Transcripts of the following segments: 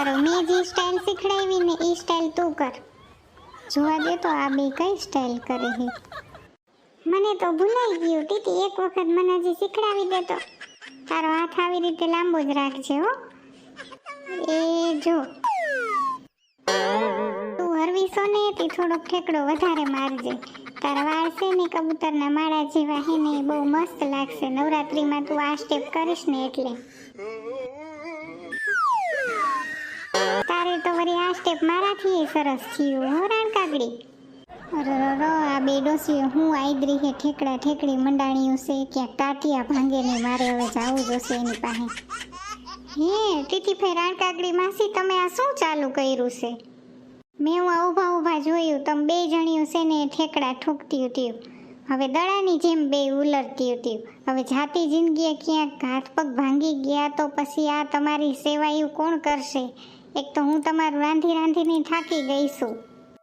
મારો મેં જે સ્ટાઇલ શીખડાવી ને એ સ્ટાઇલ તું કર. જોવા દે તો આ બે કઈ સ્ટાઇલ કરે છે? મને તો ભૂલાઈ ગયું, ટીટી, એક વખત મને જે શીખડાવી દે તો. તારો હાથ આવી રીતે લાંબો જ રાખજે, હો. એ જો. તું હરવીસો ને તે થોડોક ઠેકડો વધારે મારજે. તારા વાળ છે ને કબૂતરના માળા જેવા હે ને બહુ મસ્ત લાગશે. નવરાત્રીમાં તું આ સ્ટેપ કરીશ ને એટલે. આ સ્ટેપ મારાથી સરસ થયું, હો રાણકાગડી રો આ બે ડોસીઓ હું આઈદરી હે, ઠેકડા ઠેકડી મંડાણીયું છે ક્યાંક ટાટિયા ભાંગે ને મારે હવે જાવું જોશે એની પાસે. હે ટીટીભાઈ રાણ કાગડી માસી, તમે આ શું ચાલુ કર્યું છે? મેં હું આ ઊભા ઊભા જોયું, તમે બે જણીઓ છે ને ઠેકડા ઠોકતી હતી. હવે દડાની જેમ બે ઉલરતી હતી. હવે જાતી જિંદગીએ ક્યાંક હાથ પગ ભાંગી ગયા તો પછી આ તમારી સેવાયું કોણ કરશે? એક તો હું તમારું રાંધી રાંધીને થાકી ગઈ છું.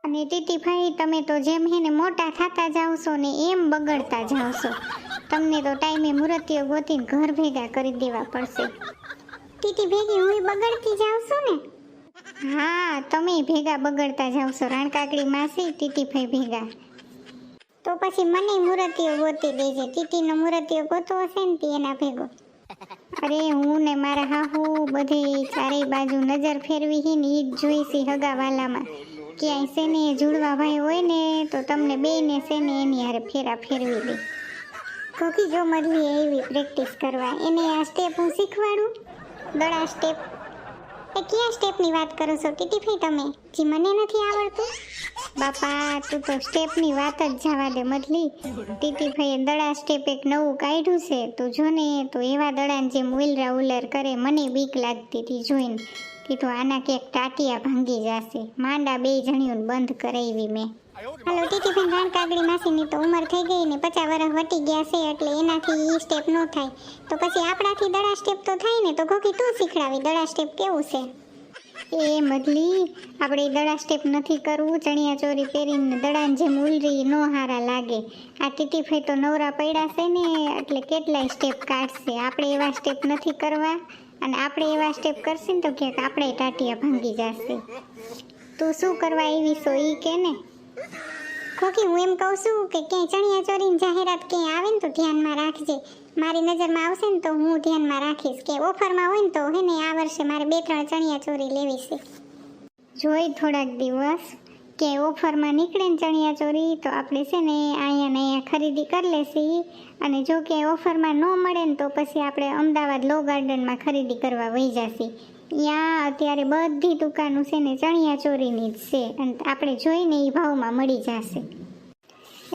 અને ટીટીભાઈ, તમે તો જેમ હે ને મોટા થતા જાવ છો ને એમ બગડતા જાવ છો. તમને તો ટાઈમે મૂર્તિઓ ગોતીને ઘર ભેગા કરી દેવા પડશે. ટીટી ભેગી હું બગડતી જાઉં છું ને? હા તમે ભેગા બગડતા જાવ છો, રાણકાકડી માસી, ટીટીભાઈ ભેગા. તો પછી મને મૂર્તિઓ ગોતી દેજે. ટીટીનો મૂર્તિઓ ગોતો હશે ને તે એના ભેગો. અરે હું ને મારા હાહુ બધી ચારેય બાજુ નજર ફેરવી હી ને ઈ જ જોઈશી હગાવાલામાં. ક્યાંય છે ને જુડવા ભાઈ હોય ને તો તમને બેને છે ને એની હારે ફેરા ફેરવી દે. કોકી જો મરલી એવી પ્રેક્ટિસ કરવા. એને આ સ્ટેપ હું શીખવાડું? દડા સ્ટેપ એ કયા સ્ટેપની વાત કરો છો? ટીટીભાઈ તમે? જે, મને નથી આવડતું. બાપા, તું તો સ્ટેપની વાત જ જવા દે મતલી ટીટીભાઈએ દડા સ્ટેપ એક નવું કાઢ્યું છે. તું જો ને, તો એવા દડાને જેમ ઉલરા ઉલર કરે, મને બીક લાગતી હતી જોઈને. કીધું, આના ક્યાંક ટાટિયા ભાંગી જશે. માંડા બે જણીઓને બંધ કરાવી મેં. હાલો, ટીટીભાઈ રાણ કાગડી માસીની તો ઉંમર થઈ ગઈ ને પચાસ વર્ષ વટી ગયા છે એટલે એનાથી એ સ્ટેપ ન થાય. તો પછી આપણાથી દડા સ્ટેપ તો થાય ને તો ગોકી તું શીખડાવી, દડા સ્ટેપ કેવું છે? એ મદલી આપણે દડા સ્ટેપ નથી કરવું, ચણિયા ચોરી પહેરીને દડાને જેમ ઉલરી નો હારા લાગે. આ ટીટીભાઈ તો નવરા પડ્યા છે ને એટલે કેટલાય સ્ટેપ કાઢશે. આપણે એવા સ્ટેપ નથી કરવા. અને આપણે એવા સ્ટેપ કરશે ને તો ક્યાંક આપણે ટાટિયા ભાંગી જશે. તું શું કરવા એવી સો ઈ કે ને? ખોખી હું એમ કહું છું કે ક્યાંય ચણિયા ચોરીની જાહેરાત ક્યાંય આવે ને તો ધ્યાનમાં રાખજે. મારી નજરમાં આવશે ને તો હું ધ્યાનમાં રાખીશ કે ઓફરમાં હોય ને તો હે ને આ વર્ષે મારે બે ત્રણ ચણિયા ચોરી લેવી છે. જોઈ થોડાક દિવસ. કે ઓફરમાં નીકળે ને ચણિયા ચોરી, તો આપણે છે ને અહીંયા ને અહીંયા ખરીદી કરી લેશી. અને જો કે ઓફરમાં ન મળે ને તો પછી આપણે અમદાવાદ લો ગાર્ડનમાં ખરીદી કરવા વહી જશી. ત્યાં અત્યારે બધી દુકાનો છે ને ચણિયા ચોરીની જ છે. અને આપણે જોઈને એ ભાવમાં મળી જશે.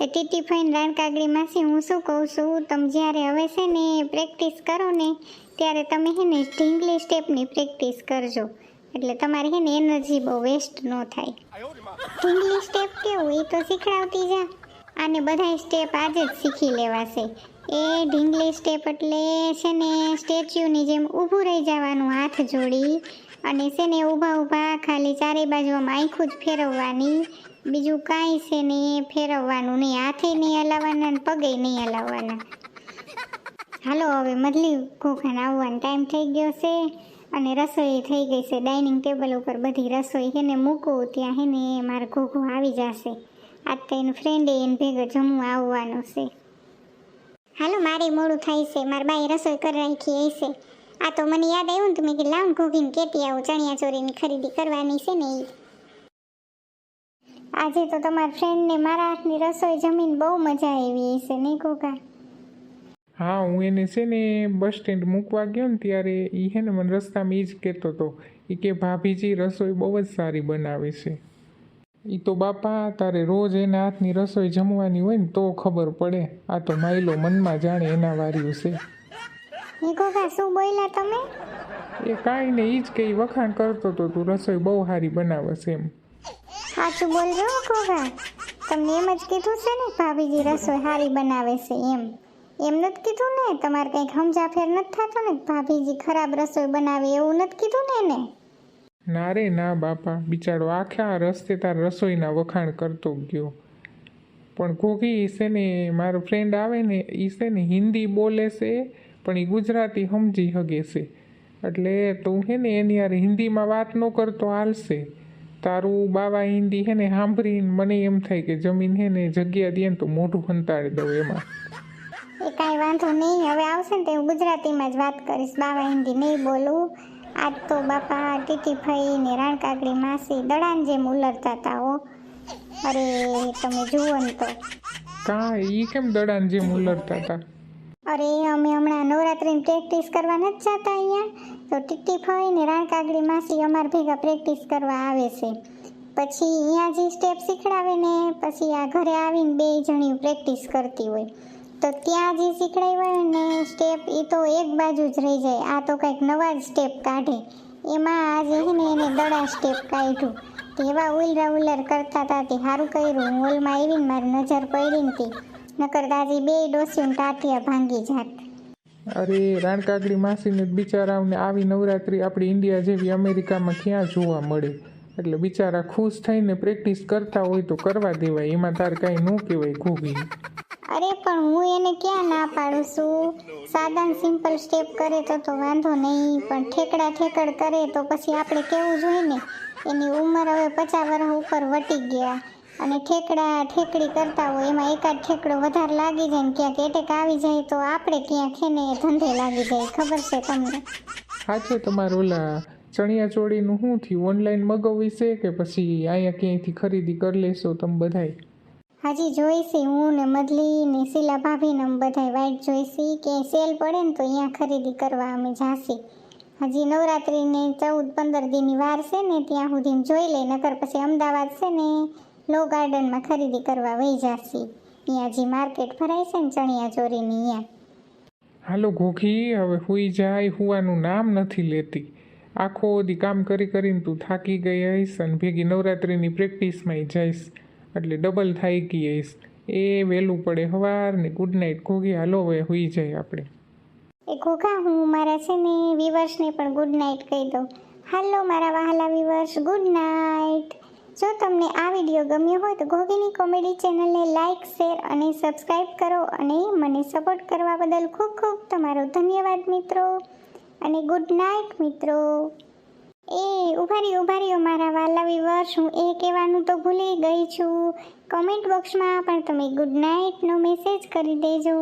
એ ટીટી ફાઈન રાણકાગડી માસી, હું શું કહું છું? તમે જ્યારે હવે છે ને પ્રેક્ટિસ કરો ને, ત્યારે તમે છે ને ઢીંગલી સ્ટેપની પ્રેક્ટિસ કરજો. એટલે તમારી છે ને એનર્જી બહુ વેસ્ટ ન થાય. ઢીંગલી સ્ટેપ કેવું? એ તો શીખડાવતી જા. આને બધાય સ્ટેપ આજે જ શીખી લેવાશે. એ ઢીંગલી સ્ટેપ એટલે છે ને સ્ટેચ્યુની જેમ ઊભું રહી જવાનું હાથ જોડી અને છે ને ઊભા ઊભા ખાલી ચારે બાજુ આમ આંખું જ ફેરવવાની. બીજું કાંઈ છે ને એ ફેરવવાનું નહીં. હાથે નહીં હલાવવાના પગે નહીં હલાવવાના. હાલો, હવે મધલી ઘોખાને આવવાનો ટાઈમ થઈ ગયો છે. અને રસોઈ થઈ ગઈ છે. ડાઇનિંગ ટેબલ ઉપર બધી રસોઈ હેને મૂકું ત્યાં હેને મારો ઘોઘો આવી જશે. આજ તો એનું ફ્રેન્ડે એને ભેગો જમવા આવવાનું છે. હાલો, મારે મોડું થાય છે. મારા બાઈ રસોઈ કરી રાખી હશે આ તો મને યાદ આવ્યું ને તો કીધું લાવ ઘોઘીને કેતી આવું ચણિયા ચોરીની ખરીદી કરવાની છે ને એ આજે તો તમારા ફ્રેન્ડને મારા હાથની રસોઈ જમીન બહુ મજા આવી હશે નહીં ઘોઘા? હા હું એને છે ને બસ સ્ટેન્ડ મૂકવા ગયો ને ત્યારે એ હે ને મને રસ્તામાં એ જ કહેતો હતો. એ કે ભાભીજી રસોઈ બહુ જ સારી બનાવે છે. એ તો બાપા તારે રોજ એના હાથની રસોઈ જમવાની હોય ને તો ખબર પડે. આ તો માયલો મનમાં જાણે એના વાર્યું છે. ઘોઘા શું બોલ્યા તમે? એ કાંઈ ને એ જ કે વખાણ કરતો હતો તું રસોઈ બહુ સારી બનાવે છે એમ. સાચું બોલજો ઘોઘા તમને એમ જ કીધું છે ને ભાભીજી રસોઈ સારી બનાવે છે એમ. એમ નથી કીધું ને, તમારે કંઈક સમજાફેર નથી થતો ને, ભાભીજી ખરાબ રસોઈ બનાવે એવું નથી કીધું ને એને? ના રે, ના બાપા, બિચારો આખા રસ્તે તાર રસોઈના વખાણ કરતો ગયો. પણ ઘોઘી છે ને, મારો ફ્રેન્ડ આવે ને એ છે ને હિન્દી બોલે છે, પણ એ ગુજરાતી સમજી શકે છે. એટલે તું હે ને, એની યાર હિન્દીમાં વાત ન કરતો હાલશે. તારું બાવા હિન્દી હે ને, સાંભળીને મને એમ થાય કે જમીન હે ને, જગ્યા દે ને તો મોઢું ખંતાડી દઉં એમાં. એ કાંઈ વાંધો નહીં. હવે આવશે ને તો હું ગુજરાતીમાં જ વાત કરીશ. બાવા હિન્દી નહીં બોલું. આજ તો બાપા ટીટી ફઈ ને રાણકાકડી માસી દડાન જેમ ઉલરતા હતા હો. અરે તમે જુઓ ને તો. કા કેમ દડાન જેમ ઉલરતા હતા અરે અમે હમણાં નવરાત્રિની પ્રેક્ટિસ કરવા નથી જતા અહીંયા. તો ટીટી ફઈ ને રાણકાકડી માસી અમાર ભેગા પ્રેક્ટિસ કરવા આવે છે. પછી અહીંયા જે સ્ટેપ શીખડાવે ને પછી આ ઘરે આવીને બે જણી પ્રેક્ટિસ કરતી હોય. તો ત્યાં જે શીખડાવ્યા ને સ્ટેપ એ તો એક બાજુ જ રહી જાય. આ તો કંઈક નવા જ સ્ટેપ કાઢે. એમાં આજે છે ને એને દડા સ્ટેપ કાઢ્યું. તેવા ઉલરા ઉલર કરતા હતા તે સારું કર્યું. હોલમાં આવીને મારી નજર પડી ને તી. નકર તાજી બે ડોસીને ટાટિયા ભાંગી જાત. અરે રાણકાકડી માસીને બિચારાઓને આવી નવરાત્રી આપણી ઇન્ડિયા જેવી અમેરિકામાં ક્યાં જોવા મળે? એટલે બિચારા ખુશ થઈને પ્રેક્ટિસ કરતા હોય તો કરવા દેવાય. એમાં તાર કાંઈ ન કહેવાય, ઘોઘી. અરે, પણ હું એને ક્યાં ના પાડું છું સાદા સિમ્પલ સ્ટેપ કરે તો તો વાંધો નહીં, પણ ઠેકડા ઠેકડ કરે તો પછી આપણે કેવું જોઈએ ને? એની ઉંમર હવે પચાસ વર્ષ ઉપર વટી ગયા. અને ઠેકડા ઠેકડી કરતા હોય, એમાં એકાદ ઠેકડો વધારે લાગી જાય ને ક્યાંક એટેક આવી જાય તો આપણે ક્યાંક એને ધંધે લાગી જાય, ખબર છે તમને? સાચું તમારું, ઓલા ચણિયા ચોળીનું શું થયું? ઓનલાઈન મગાવી છે કે પછી અહીંયા ક્યાંયથી ખરીદી કરી લેશો તમે બધાય? હજી જોઈશી, હું ને મદલી ને શીલા ભાભી ને બધાય વાઈટ જોઈશી. કે સેલ પડે ને તો અહીંયા ખરીદી કરવા અમે જાશી. હજી નવરાત્રિને ચૌદ પંદર દીની વાર છે ને, ત્યાં સુધી જોઈ લે, નકર પછી અમદાવાદ છે ને, લો ગાર્ડનમાં ખરીદી કરવા વહી જાશી. અહીંયા જે માર્કેટ ભરાય છે ને ચણિયા ચોરીની અહીંયા. હાલો ઘોઘી, હવે હુઈ જાય, હુવાનું નામ નથી લેતી. આખો દી કામ કરી કરીને તું થાકી ગઈ હઈશ અને ભેગી નવરાત્રિની પ્રેક્ટિસમાં જઈશ. એટલે ડબલ થઈ ગઈ હઈશ એ વહેલું પડે હવાર ને ગુડ નાઇટ ઘોઘી હાલો હવે હોઈ જાય આપણે. એ ઘોઘા, હું મારા છે ને વિવર્સને પણ ગુડ નાઇટ કહી દઉં. હાલો મારા વહાલા વિવર્સ ગુડ નાઇટ જો તમને આ વીડિયો ગમ્યો હોય તો ઘોઘીની કોમેડી ચેનલને લાઇક શેર અને સબસ્ક્રાઇબ કરો અને મને સપોર્ટ કરવા બદલ ખૂબ ખૂબ તમારો ધન્યવાદ મિત્રો. અને ગુડ નાઇટ મિત્રો. એ ઉભારી ઉભારી મારા વાલા વિવર્સ હું એ કહેવાનું તો ભૂલી ગઈ છું. કોમેન્ટ બોક્સમાં પણ તમે ગુડ નાઇટનો મેસેજ કરી દેજો.